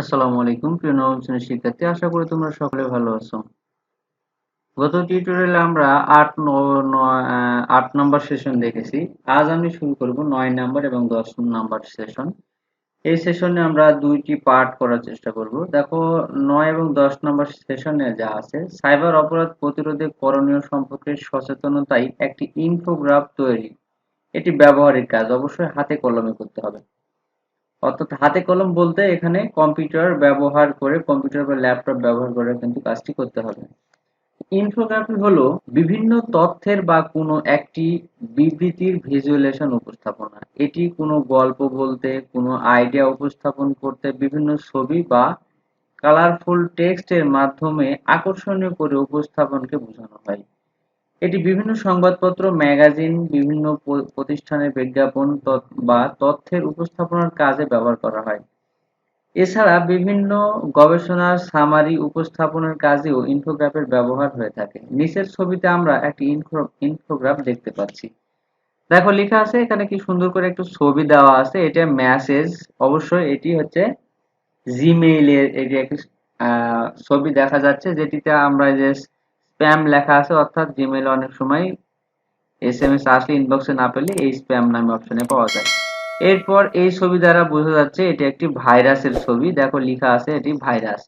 আসসালামু আলাইকুম, প্রিয় নবম শ্রেণির শিক্ষার্থী। আশা করি তোমরা সকলে ভালো আছো। গত টিউটোরিয়ালে আমরা আট আট নম্বর সেশন দেখেছি। আজ আমি শুরু করব নয় নাম্বার এবং দশ নাম্বার সেশন এই সেশনে আমরা দুইটি পার্ট করার চেষ্টা করব। দেখো, নয় এবং দশ নম্বর সেশনে যা আছে, সাইবার অপরাধ প্রতিরোধে করণীয় সম্পর্কে সচেতনতাই একটি ইনফোগ্রাফ তৈরি। এটি ব্যবহারিক কাজ, অবশ্যই হাতে কলমে করতে হবে। অর্থাৎ হাতে কলম বলতে এখানে কম্পিউটার ব্যবহার করে, কম্পিউটার বা ল্যাপটপ ব্যবহার করে কিন্তু কাজটি করতে হবে। ইনফোগ্রাফি হলো বিভিন্ন তথ্যের বা কোনো একটি বিবৃতির ভিজুয়ালেশন উপস্থাপনা। এটি কোনো গল্প বলতে, কোনো আইডিয়া উপস্থাপন করতে, বিভিন্ন ছবি বা কালারফুল টেক্সটের মাধ্যমে আকর্ষণীয় করে উপস্থাপনকে বোঝানো হয়। এটি বিভিন্ন সংবাদপত্র, ম্যাগাজিন, বিভিন্ন প্রতিষ্ঠানের বিজ্ঞাপন বা তথ্যের উপস্থাপনার কাজে ব্যবহার করা হয়। এছাড়া বিভিন্ন গবেষণার সামারি উপস্থাপনের কাজেও ইনফোগ্রাফের ব্যবহার হয়ে থাকে। নিচের ছবিতে আমরা একটি ইনফোগ্রাফ দেখতে পাচ্ছি। দেখো, লেখা আছে, এখানে কি সুন্দর করে একটু ছবি দেওয়া আছে। এটা মেসেজ অবশ্যই এটি হচ্ছে জিমেইলের এটি একটি ছবি দেখা যাচ্ছে, যেটিতে আমরা যে স্প্যাম লেখা আছে, অর্থাৎ জিমেইল অনেক সময় এস এম এস আসলে ইনবক্সে না পেলে এই স্প্যাম নামে অপশনে পাওয়া যায়। এরপর এই ছবি দ্বারা বোঝা যাচ্ছে এটি একটি ভাইরাসের ছবি। দেখো লেখা আছে এটি ভাইরাস।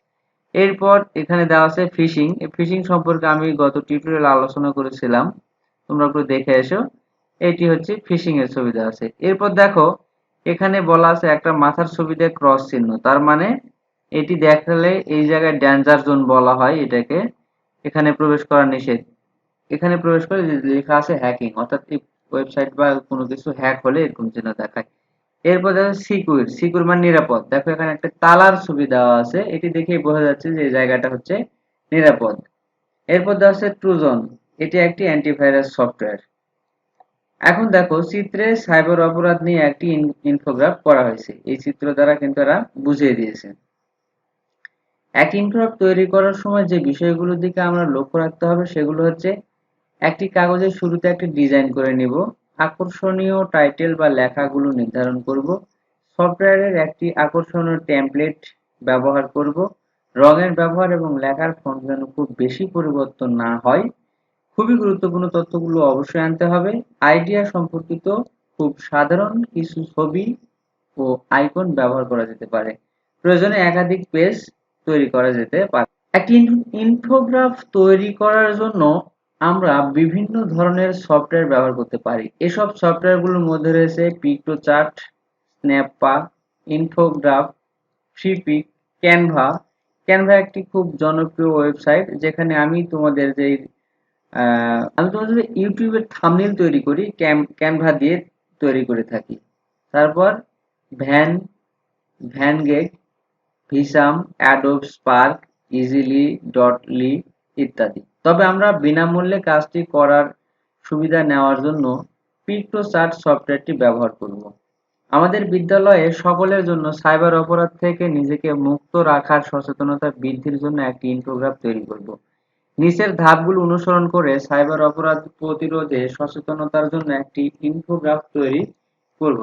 এরপর এখানে দেওয়া আছে ফিশিং ফিশিং সম্পর্কে আমি গত টিউটোরিয়াল আলোচনা করেছিলাম। তোমরা একটু দেখে এসো। এটি হচ্ছে ফিশিং এর ছবি দেওয়া আছে। এরপর দেখো, এখানে বলা আছে একটা মাথার ছবিতে ক্রস চিহ্ন। তার মানে এটি দেখালে এই জায়গায় ড্যাঞ্জার জোন বলা হয় এটাকে। এখানে প্রবেশ করা নিষেধ। এখানে প্রবেশ করে লেখা আছে হ্যাকিং অর্থাৎ ওয়েবসাইট বা কোনো কিছু হ্যাক হলে এরকম চিহ্ন দেখায়। এরপর দেখো সিকিউর সিকিউর মানে নিরাপদ। দেখো এখানে একটা তালার ছবি দেওয়া আছে, এটি দেখেই বোঝা যাচ্ছে যে জায়গাটা হচ্ছে নিরাপদ। এরপর দেওয়া আছে ট্রুজন, এটি একটি অ্যান্টিভাইরাস সফটওয়্যার এখন দেখো চিত্রে সাইবার অপরাধ নিয়ে একটি ইনফোগ্রাফ করা হয়েছে। এই চিত্র দ্বারা কিন্তু এরা বুঝিয়ে দিয়েছে। এক ইনফোগ্রাফ তৈরি করার সময় যে বিষয়গুলোর দিকে আমরা লক্ষ্য রাখতে হবে সেগুলো হচ্ছে, একটি কাগজের শুরুতে একটি ডিজাইন করে নিব, আকর্ষণীয় টাইটেল বা লেখাগুলো নির্ধারণ করব সফটওয়্যারের একটি আকর্ষণীয় টেমপ্লেট ব্যবহার করব, রঙের ব্যবহার এবং লেখার ফন্ট যেন খুব বেশি পরিবর্তন না হয়। খুবই গুরুত্বপূর্ণ তথ্যগুলো অবশ্যই আনতে হবে। আইডিয়া সম্পর্কিত খুব সাধারণ কিছু ছবি ও আইকন ব্যবহার করা যেতে পারে। প্রয়োজনে একাধিক পেজ তৈরি করা যেতে পারে। একটি ইনফোগ্রাফ তৈরি করার জন্য আমরা বিভিন্ন ধরনের সফটওয়্যার ব্যবহার করতে পারি। এসব সফটওয়্যারগুলোর মধ্যে রয়েছে Piktochart Snappa Infograph Freepik Canva Canva একটি খুব জনপ্রিয় ওয়েবসাইট যেখানে আমি তোমাদের যে আমি তোমাদের ইউটিউবের থামনেল তৈরি করি ক্যানভা দিয়ে তৈরি করে থাকি। তারপর van, Venngage Visme Adobe Spark Easelly dot ly ইত্যাদি। তবে আমরা বিনামূল্যে কাজটি করার সুবিধা নেওয়ার জন্য পিক্টোচার্ট সফটওয়্যারটি ব্যবহার করব। আমাদের বিদ্যালয়ে সকলের জন্য সাইবার অপরাধ থেকে নিজেকে মুক্ত রাখার সচেতনতা বৃদ্ধির জন্য একটি ইনফোগ্রাফ তৈরি করব। নিচের ধাপগুলো অনুসরণ করে সাইবার অপরাধ প্রতিরোধে সচেতনতার জন্য একটি ইনফোগ্রাফ তৈরি করব।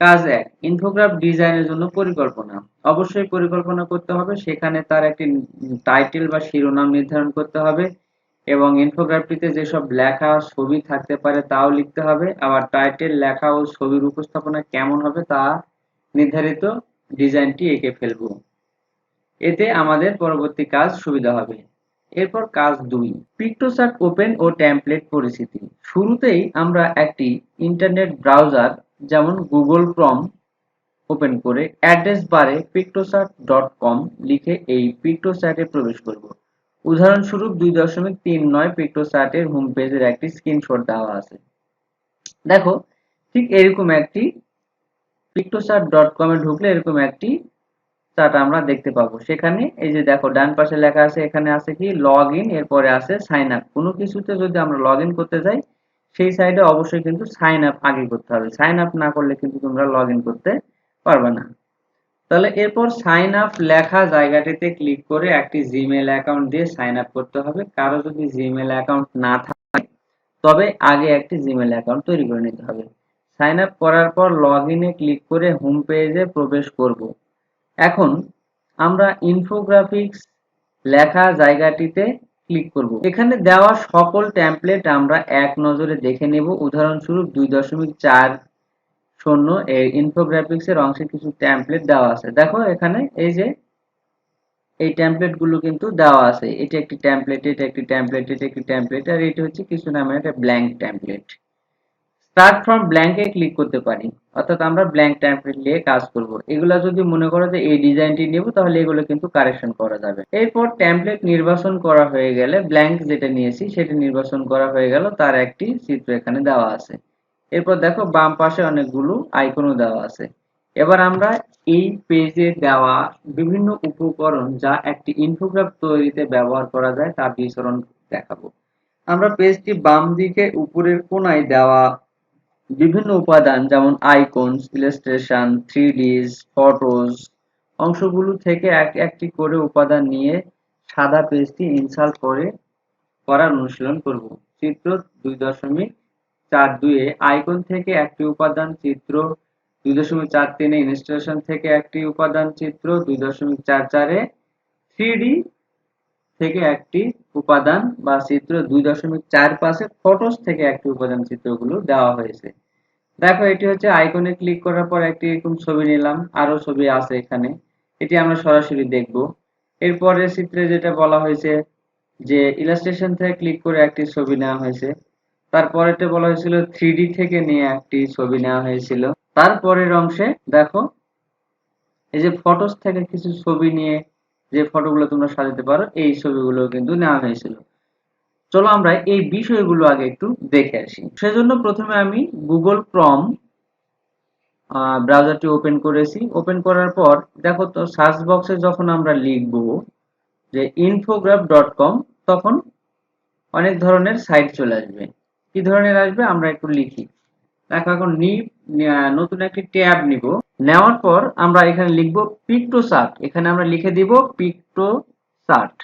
কাজ এক ইনফোগ্রাফ ডিজাইনের জন্য পরিকল্পনা। অবশ্যই পরিকল্পনা করতে হবে, সেখানে তার একটি টাইটেল বা শিরোনাম নির্ধারণ করতে হবে এবং ইনফোগ্রাফটিতে যেসব লেখা ছবি থাকতে পারে তাও লিখতে হবে। আবার টাইটেল লেখা ও ছবির উপস্থাপনা কেমন হবে তা নির্ধারিত ডিজাইনটি এঁকে ফেলব। এতে আমাদের পরবর্তী কাজ সুবিধা হবে। এরপর কাজ দুই পিক্টোসার্ট ওপেন ও টেমপ্লেট পরিস্থিতি শুরুতেই আমরা একটি ইন্টারনেট ব্রাউজার যেমন গুগল ক্রম ওপেন করে অ্যাড্রেস বারে পিক্টোসার্ট ডট কম লিখে এই পিক্টোস্যাটে প্রবেশ করব। উদাহরণস্বরূপ দুই দশমিক তিন নয় পিক্টোস্যাটের হোম পেজের একটি স্ক্রিনশট দেওয়া আছে। দেখো, ঠিক এরকম একটি পিক্টোসার্ট ডট কমে ঢুকলে এরকম একটি চার্ট আমরা দেখতে পাবো। সেখানে এই যে দেখো, ডান পাশে লেখা আছে, এখানে আছে কি? লগ ইন এরপরে আছে সাইন আপ কোনো কিছুতে যদি আমরা লগ ইন করতে যাই সেই সাইডে অবশ্যই কিন্তু সাইন আপ আগে করতে হবে। সাইন আপ না করলে কিন্তু তোমরা লগ করতে পারবে না। তাহলে এরপর সাইন আপ লেখা জায়গাটিতে ক্লিক করে একটি জিমেল অ্যাকাউন্ট দিয়ে সাইন আপ করতে হবে। কারও যদি জিমেল অ্যাকাউন্ট না থাকে, তবে আগে একটি জিমেল অ্যাকাউন্ট তৈরি করে নিতে হবে। সাইন আপ করার পর লগ ইনে ক্লিক করে হোম পেজে প্রবেশ করব। এখন আমরা ইনফোগ্রাফিক্স লেখা জায়গাটিতে ক্লিক করব। এখানে দেওয়া সকল ট্যাম্পলেট আমরা এক নজরে দেখে নেব। উদাহরণস্বরূপ দুই দশমিক চার শূন্য এর ইনফোগ্রাফিক্স এর অংশে কিছু ট্যাম্পলেট দেওয়া আছে। দেখো এখানে এই যে এই ট্যাম্পলেটগুলো কিন্তু দেওয়া আছে। এটা একটি ট্যাম্পলেট এটা একটি ট্যাম্পলেট এটা একটি ট্যাম্পলেট আর এটা হচ্ছে কিছু নামে একটা ব্ল্যাঙ্ক টেমপ্লেট স্টার্ট ফ্রম ব্ল্যাঙ্কে ক্লিক করতে পারি। অর্থাৎ আমরা ব্ল্যাঙ্ক টেমপ্লেট নিয়ে কাজ করব। এগুলা যদি মনে করো যে এই ডিজাইনটি নেব, তাহলে এগুলো কিন্তু কারেকশন করা যাবে। এরপর টেমপ্লেট নির্বাচন করা হয়ে গেলে ব্ল্যাঙ্ক যেটা নিয়েছি, সেটা নির্বাচন করা হয়ে গেল। তার একটি চিত্র এখানে দেওয়া আছে। এরপর দেখো বাম পাশে অনেকগুলো আইকনও দেওয়া আছে। এবার আমরা এই পেজে দেওয়া বিভিন্ন উপকরণ যা একটি ইনফোগ্রাফ তৈরিতে ব্যবহার করা যায় তার বিচরণ দেখাবো। আমরা পেজটি বাম দিকে উপরের কোনায় দেওয়া বিভিন্ন উপাদান যেমন icons, illustration three Ds photos অংশগুলো থেকে এক একটি করে উপাদান নিয়ে সাদা পেজটি ইনসার্ট করে করার অনুশীলন করব। চিত্র দুই দশমিক চার দুয়ে আইকন থেকে একটি উপাদান চিত্র দুই দশমিক চার তিনে ইনস্টলেশন থেকে একটি উপাদান চিত্র দুই দশমিক চার চারে থ্রি থেকে একটি উপাদান বা চিত্র দুই দশমিক চার পাশে ফটোস থেকে একটি উপাদান চিত্রগুলো দেওয়া হয়েছে। দেখো, এটি হচ্ছে আইকনে ক্লিক করার পর একটি এরকম ছবি নিলাম। আরও ছবি আছে এখানে। এটি আমরা সরাসরি দেখব। এরপরে চিত্রে যেটা বলা হয়েছে যে ইলাস্ট্রেশন থেকে ক্লিক করে একটি ছবি নেওয়া হয়েছে। তারপরেটা বলা হয়েছিল থ্রি থেকে নিয়ে একটি ছবি নেওয়া হয়েছিল। তারপরের অংশে দেখো, এই যে ফটোস থেকে কিছু ছবি নিয়ে যে ফটোগুলো তোমরা সাজাতে পারো, এই ছবিগুলো কিন্তু নেওয়া হয়েছিল। চলো আমরা এই বিষয়গুলো আগে একটু দেখে আসি। সেজন্য প্রথমে আমি গুগল ক্রম ব্রাউজারটি ওপেন করেছি। ওপেন করার পর, দেখো তো সার্চ বক্সে যখন আমরা লিখব যে ইনফোগ্রাফ ডট কম তখন অনেক ধরনের সাইট চলে আসবে। কি ধরনের আসবে? আমরা একটু লিখি। দেখো, এখন নতুন একটি ট্যাব নিব। নেওয়ার পর আমরা এখানে লিখব পিক্টোসার্ট। এখানে আমরা লিখে দিব পিক্টোসার্ট।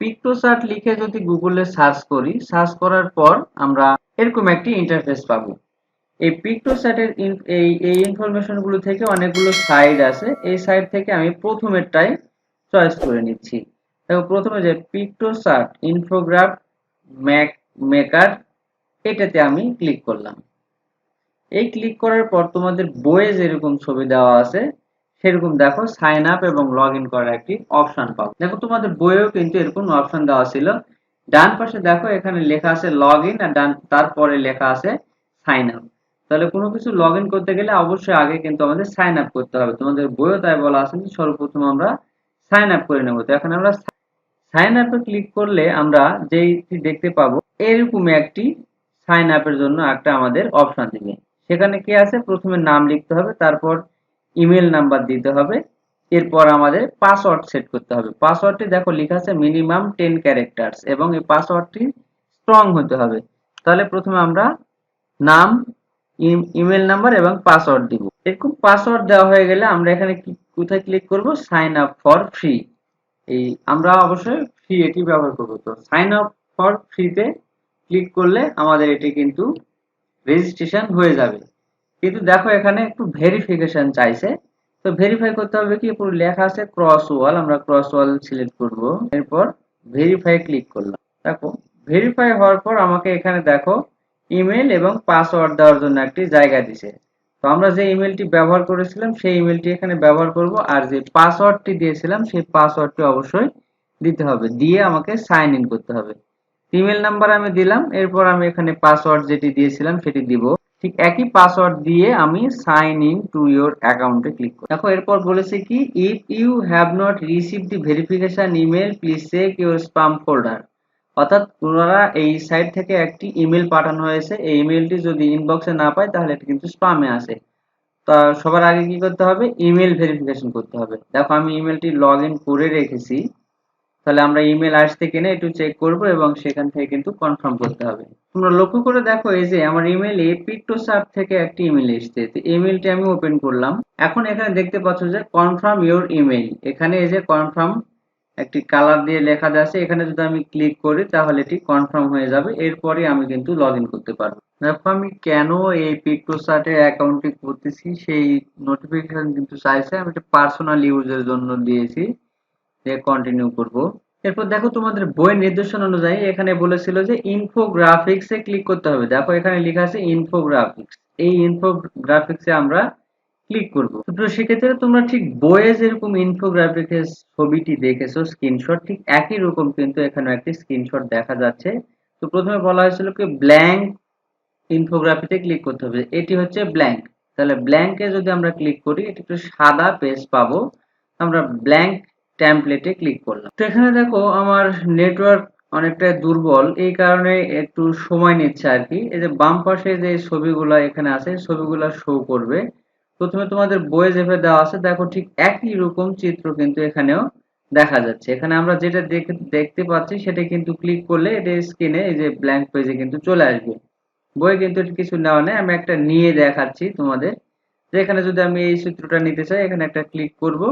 পিক্টোসার্ট লিখে যদি গুগলে সার্চ করি, সার্চ করার পর আমরা এরকম একটি ইন্টারফেস পাবো। এই পিক্টোসার্টের এই এই ইনফরমেশনগুলো থেকে অনেকগুলো সাইড আছে। এই সাইড থেকে আমি প্রথমেরটাই চয়েস করে নিচ্ছি। দেখো, প্রথমে যে পিক্টোসার্ট ইনফোগ্রাফ ম্যাক মেকার এটাতে আমি ক্লিক করলাম। এই ক্লিক করার পর তোমাদের বইয়ে যেরকম ছবি দেওয়া আছে, সেরকম দেখো সাইন আপ এবং লগ ইন করার একটি অপশন পাবো দেখো তোমাদের বইয়েও কিন্তু এরকম অপশন দেওয়া ছিল। ডান পাশে দেখো এখানে লেখা আছে লগ ইন আর ডান, তারপরে লেখা আছে সাইন আপ তাহলে কোনো কিছু লগ ইন করতে গেলে অবশ্যই আগে কিন্তু আমাদের সাইন আপ করতে হবে। তোমাদের বইও তাই বলা আছে যে সর্বপ্রথম আমরা সাইন আপ করে নেব। তো এখন আমরা সাইন আপে ক্লিক করলে আমরা যেইটি দেখতে পাবো এরকম একটি সাইন আপের জন্য একটা আমাদের অপশন দিবে সেখানে কি আছে? প্রথমে নাম লিখতে হবে, তারপর ইমেল নাম্বার দিতে হবে, এরপর আমাদের পাসওয়ার্ড সেট করতে হবে। পাসওয়ার্ডটি দেখো লেখা আছে মিনিমাম টেন ক্যারেক্টার্স এবং এই পাসওয়ার্ডটি স্ট্রং হতে হবে। তাহলে প্রথমে আমরা নাম ইমেল নাম্বার এবং পাসওয়ার্ড দিব। এরকম পাসওয়ার্ড দেওয়া হয়ে গেলে আমরা এখানে কোথায় ক্লিক করব? সাইন আপ ফর ফ্রি এই আমরা অবশ্যই ফ্রি এটি ব্যবহার করব। তো সাইন আপ ফর ফ্রিতে ক্লিক করলে আমাদের এটি কিন্তু রেজিস্ট্রেশন হয়ে যাবে। কিন্তু দেখো এখানে একটু ভেরিফিকেশন চাইছে। তো ভেরিফাই করতে হবে কি? পুরো লেখা আছে ক্রস ওয়াল আমরা ক্রস ওয়াল সিলেক্ট করব। এরপর ভেরিফাই ক্লিক করলাম। দেখো ভেরিফাই হওয়ার পর আমাকে এখানে দেখো ইমেল এবং পাসওয়ার্ড দেওয়ার জন্য একটি জায়গা দিছে। তো আমরা যে ইমেলটি ব্যবহার করেছিলাম, সেই ইমেলটি এখানে ব্যবহার করব। আর যে পাসওয়ার্ডটি দিয়েছিলাম, সেই পাসওয়ার্ডটি অবশ্যই দিতে হবে। দিয়ে আমাকে সাইন ইন করতে হবে। ইমেল নাম্বার আমি দিলাম, এরপর আমি এখানে পাসওয়ার্ড যেটি দিয়েছিলাম সেটি দিব। ঠিক একই পাসওয়ার্ড দিয়ে আমি সাইন ইন টু ইয়োর অ্যাকাউন্টে ক্লিক করি। দেখো, এরপর বলেছে কি if you have not receive the verification email please check your spam folder অর্থাৎ তোমরা এই সাইট থেকে একটি ইমেল পাঠানো হয়েছে। এই ইমেলটি যদি ইনবক্সে না পায়, তাহলে এটি কিন্তু স্পামে আসে। তা সবার আগে কি করতে হবে? ইমেল ভেরিফিকেশন করতে হবে। দেখো, আমি ইমেলটি লগ ইন করে রেখেছি। তাহলে আমরা ইমেল আসতে কিনা একটু চেক করব এবং সেখান থেকে কিন্তু কনফার্ম করতে হবে। তোমরা লক্ষ্য করে দেখো, এই যে আমার ইমেলে পিক্টোসার্ট থেকে একটি ইমেল এসছে। তো ইমেলটি আমি ওপেন করলাম। এখন এখানে দেখতে পাচ্ছ যে কনফার্ম ইওর ইমেল এখানে এই যে কনফার্ম একটি কালার দিয়ে লেখা আছে, এখানে যদি আমি ক্লিক করি তাহলে এটি কনফার্ম হয়ে যাবে। এরপরে আমি কিন্তু লগ ইন করতে পারব। দেখো আমি কেন এই পিকটোসার্টে অ্যাকাউন্টটি করতেছি, সেই নোটিফিকেশন কিন্তু চাইছে। আমি এটা পার্সোনাল ইউজের জন্য দিয়েছি। কন্টিনিউ করব। এরপর দেখো তোমাদের বইয়ের নির্দেশনা অনুযায়ী এখানে বলেছিল যে ইনফোগ্রাফিক্সে ক্লিক করতে হবে। দেখো এখানে লেখা আছে ইনফোগ্রাফিক্স এই ইনফোগ্রাফিক্সে আমরা ক্লিক করব। তো সেক্ষেত্রে তোমরা ঠিক বইয়ে যেরকম ইনফোগ্রাফিক্সের ছবিটি দেখেছ স্ক্রিনশট ঠিক একই রকম কিন্তু এখানে একটি স্ক্রিনশট দেখা যাচ্ছে। তো প্রথমে বলা হয়েছিল কি ব্ল্যাঙ্ক ইনফোগ্রাফিতে ক্লিক করতে হবে। এটি হচ্ছে ব্ল্যাঙ্ক তাহলে ব্ল্যাঙ্কে যদি আমরা ক্লিক করি, এটি একটু সাদা পেজ পাবো। আমরা ব্ল্যাঙ্ক ট্যাম্পলেটে ক্লিক করলাম। তো এখানে দেখো আমার নেটওয়ার্ক অনেকটা দুর্বল, এই কারণে একটু সময় নিচ্ছে আর কি। এই যে বাম পাশে যে ছবিগুলো এখানে আছে, ছবিগুলো শো করবে। প্রথমে তোমাদের বইয়ে যেভাবে দেওয়া আছে, দেখো ঠিক একই রকম চিত্র কিন্তু এখানেও দেখা যাচ্ছে। এখানে আমরা যেটা দেখতে পাচ্ছি সেটা কিন্তু ক্লিক করলে এটা স্ক্রিনে এই যে ব্ল্যাঙ্ক পেজে কিন্তু চলে আসবে। বই কিন্তু কিছু নেওয়া নেই, আমি একটা নিয়ে দেখাচ্ছি তোমাদের। যে এখানে যদি আমি এই চিত্রটা নিতে চাই, এখানে একটা ক্লিক করব।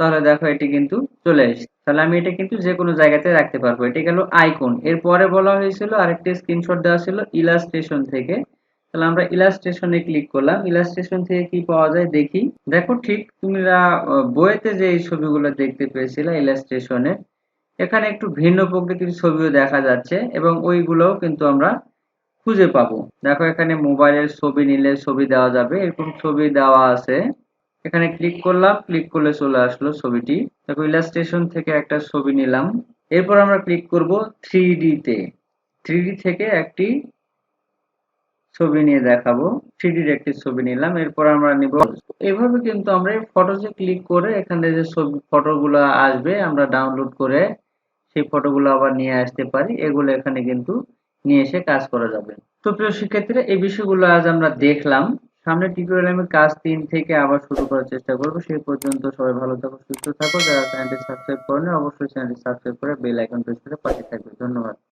তাহলে দেখো এটি কিন্তু চলে এসেছে। তাহলে আমি এটা কিন্তু যে কোনো জায়গাতে রাখতে পারব। এটি গেল আইকন। এরপরে বলা হয়েছিল আরেকটি স্ক্রিনশট দেওয়া ছিল ইলাস্ট্রেশন থেকে। তাহলে আমরা ইলাস্ট্রেশনে ক্লিক করলাম। ইলাস্ট্রেশন থেকে কি পাওয়া যায়? দেখি। দেখো ঠিক তোমরা বইতে যে এই ছবিগুলো দেখতে পেয়েছিলে ইলাস্ট্রেশনে এখানে একটু ভিন্ন প্রকৃতির ছবিও দেখা যাচ্ছে এবং ওইগুলোও কিন্তু আমরা খুঁজে পাবো। দেখো এখানে মোবাইলের ছবি নিলে ছবি দেওয়া যাবে। এরকম ছবি দেওয়া আছে। এখানে ক্লিক করলাম ক্লিক করলে চলে আসলো ছবিটি। দেখো ইলাস্ট্রেশন থেকে একটা ছবি নিলাম। এরপর আমরা ক্লিক করব থ্রি তে। থ্রি থেকে একটি ছবি নিয়ে দেখাবো। থ্রি একটি ছবি নিলাম। এরপর আমরা নিব এভাবে কিন্তু আমরা এই ফটোজে ক্লিক করে এখানে যে ছবি ফটোগুলো আসবে, আমরা ডাউনলোড করে সেই ফটোগুলো আবার নিয়ে আসতে পারি। এগুলো এখানে কিন্তু নিয়ে এসে কাজ করা যাবে। তো প্রিয় শিক্ষার্থীরা, এই বিষয়গুলো আজ আমরা দেখলাম। সামনে টিউটোরিয়াল আমি কাজ তিন থেকে আবার শুরু করার চেষ্টা করব। সেই পর্যন্ত সবাই ভালো থাকো, সুস্থ থাকো। যারা চ্যানেলটি সাবস্ক্রাইব করেনি অবশ্যই চ্যানেলটি সাবস্ক্রাইব করে বেল আইকন প্রেস করে পাশে থাকবে। ধন্যবাদ।